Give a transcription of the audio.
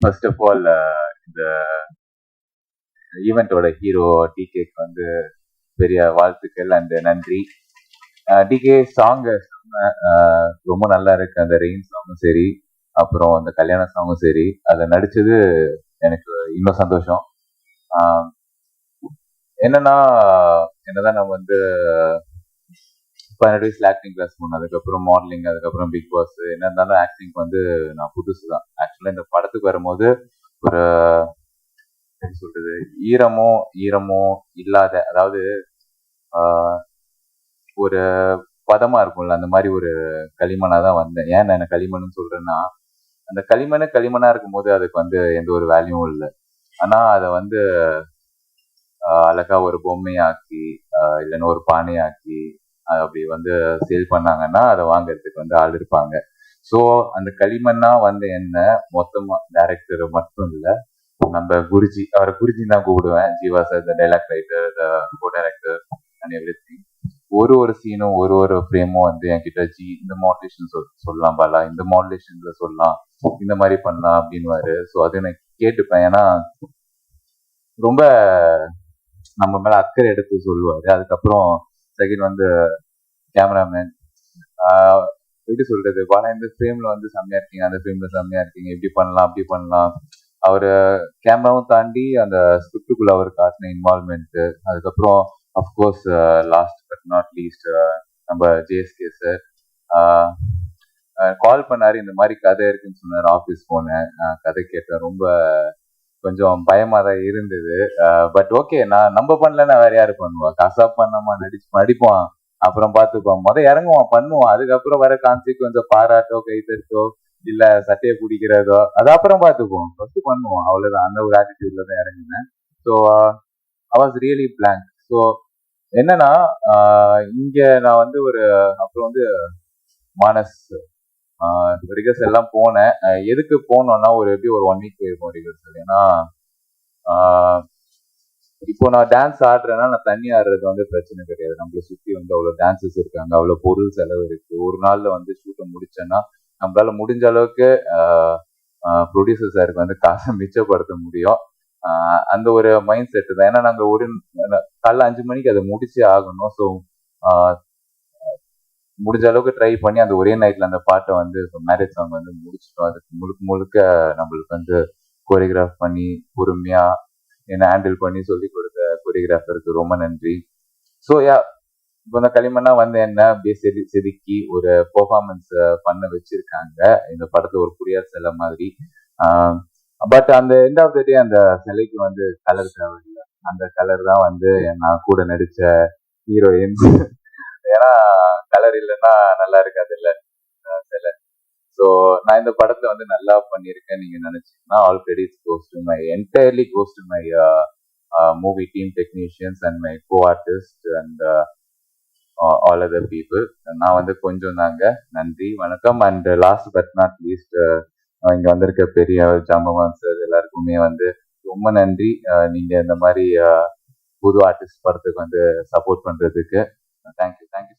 First of all இந்த ஈவெண்ட்டோட hero டிகேக்கு வந்து பெரிய வாழ்த்துக்கள் அண்ட் நன்றி. Uh, டிகே சாங் uh, ரொம்ப நல்லா இருக்கு. அந்த ரெயின் சாங்கும் சரி அப்புறம் அந்த கல்யாண சாங்கும் சரி. அதில் நடிச்சது எனக்கு இன்னும் சந்தோஷம். Um, என்னன்னா என்னதான் நம்ம வந்து பதினெட்டு வயசுல ஆக்டிங் கிளாஸ் போனோம் அதுக்கப்புறம் மாடலிங் அதுக்கப்புறம் பிக் பாஸ் என்ன இருந்தாலும் ஆக்டிங் வந்து நான் புதுசு தான் ஆக்சுவலாக இந்த படத்துக்கு வரும்போது ஒரு எப்படி சொல்றது ஈரமோ ஈரமோ இல்லாத அதாவது ஆஹ் ஒரு பதமா இருக்கும்ல அந்த மாதிரி ஒரு களிமனா தான் வந்தேன். ஏன் நான் என்ன களிமண்னு சொல்றேன்னா அந்த களிமண் களிமண்ணா இருக்கும்போது அதுக்கு வந்து எந்த ஒரு வேல்யூவும் இல்லை. ஆனா அதை வந்து ஆஹ் அழகா ஒரு பொம்மையாக்கி ஆஹ் இல்லைன்னா ஒரு பானையாக்கி ஆஹ் அப்படி வந்து சேல் பண்ணாங்கன்னா அதை வாங்குறதுக்கு வந்து ஆள் இருப்பாங்க. ஸோ அந்த களிமண்ணா வந்து என்ன மொத்தமா டேரக்டர் மட்டும் இல்ல நம்ம குருஜி அவரை குருஜி தான் கூப்பிடுவேன். Jeeva sir the dialogue writer the co director and everything ஒரு ஒரு சீனும் ஒரு ஒரு ஃப்ரேமும் வந்து என்கிட்ட ஜி இந்த மாடுலேஷன் சொல் சொல்லலாம் பாலா இந்த மாடுலேஷன்ல சொல்லலாம். இந்த மாதிரி பண்ணலாம் அப்படின்னுவாரு. ஸோ அது நான் கேட்டுப்பேன். ஏன்னா ரொம்ப நம்ம மேல அக்கறை எடுத்து சொல்லுவாரு. அதுக்கப்புறம் செகண்ட் வந்து கேமராமேன் எப்படி சொல்றது. பல இந்த ஃப்ரேம்ல வந்து செம்மையா இருக்கீங்க. அந்த ஃப்ரேம்ல செம்மையா இருக்கீங்க. இப்படி பண்ணலாம் அப்படி பண்ணலாம். அவர் கேமராவும் தாண்டி அந்த ஸ்கிரிப்டுக்குள்ள அவர் காட்டின இன்வால்மெண்ட் அதுக்கப்புறம் of course last but not least நம்ம ஜேஎஸ்கே சார் கால் பண்ணாரு இந்த மாதிரி கதை இருக்குன்னு சொன்னார் ஆஃபீஸ் போனேன். கதை கேட்டேன். ரொம்ப கொஞ்சம் பயமா தான் இருந்தது uh, பட் ஓகே நான் நம்ம பண்ணலன்னா வேற யாரு பண்ணுவா? காசா பண்ணாமா நடிச்சு நடிப்பான் அப்புறம் பார்த்துப்பான் முத இறங்குவான் பண்ணுவான் அதுக்கப்புறம் வர கான்சிக்வன்ஸை பாராட்டோ கைத்தட்டோ இல்ல சட்டையை பிடிக்கிறதோ அது அப்புறம் பார்த்துப்போம். ஃபர்ஸ்ட் பண்ணுவோம். அவ்வளவுதான். அந்த ஒரு ஆட்டிடியூட்ல தான் இறங்கினேன். So I was really blank so என்னன்னா இங்க நான் வந்து ஒரு அப்புறம் வந்து மானஸ் ரிகர்ஸ் எல்லாம் போனேன். எதுக்கு போனோம்னா ஒரு எப்படி ஒரு ஒன் வீக் போயிருக்கோம் ரிகர்சல் ஏன்னா இப்போ நான் டான்ஸ் ஆடுறேன்னா நான் தண்ணி ஆடுறது வந்து பிரச்சனை கிடையாது. நம்மளை சுத்தி வந்து அவ்வளவு டான்சஸ் இருக்காங்க அவ்வளவு பொருள் செலவு இருக்கு. ஒரு நாள்ல வந்து ஷூட்டை முடிச்சேன்னா நம்மளால முடிஞ்ச அளவுக்கு ப்ரொடியூசர் சாருக்கு வந்து காசை மிச்சப்படுத்த முடியும். அந்த ஒரு மைண்ட் செட்டு தான். ஏன்னா நாங்கள் ஒரு காலைல அஞ்சு மணிக்கு அதை முடிச்சே ஆகணும். ஸோ முடிஞ்ச அளவுக்கு ட்ரை பண்ணி அந்த ஒரே நைட்ல அந்த பாட்டை வந்து மேரேஜ் சாங் வந்து முடிச்சிட்டோம். அதுக்கு முழுக்க முழுக்க நம்மளுக்கு வந்து கோரியோகிராஃப் பண்ணி பொறுமையா என்னை ஹேண்டில் பண்ணி சொல்லி கொடுத்த கொரியோகிராஃபருக்கு ரொம்ப நன்றி. ஸோ யா இப்போ இந்த களிமண்ணா வந்து என்ன? அப்படியே செது செதுக்கி ஒரு பெர்ஃபார்மன்ஸ் பண்ண வச்சிருக்காங்க. இந்த படத்துல ஒரு புரியாத சிலை மாதிரி. பட் அந்த எண்ட் ஆஃப் த டே அந்த சிலைக்கு வந்து கலர் தேவையில்லை. அந்த கலர் தான் வந்து நான் கூட நடிச்ச ஹீரோயின்ஸ் ஏன்னா கலர் இல்லைன்னா நல்லா இருக்காது இல்லை சிலை. நான் இந்த படத்துல வந்து நல்லா பண்ணியிருக்கேன் நீங்க நினைச்சீங்கன்னா all credits goes to my entirely goes to my movie team technicians and my co artist and all other people நான் வந்து கொஞ்சம் தாங்க. நன்றி வணக்கம். And last but not least இங்க வந்திருக்க பெரிய ஜாம்பவான் சார் எல்லாருக்குமே வந்து ரொம்ப நன்றி. நீங்க இந்த மாதிரி புது ஆர்டிஸ்ட் படத்துக்கு வந்து சப்போர்ட் பண்றதுக்கு. Thank you thank you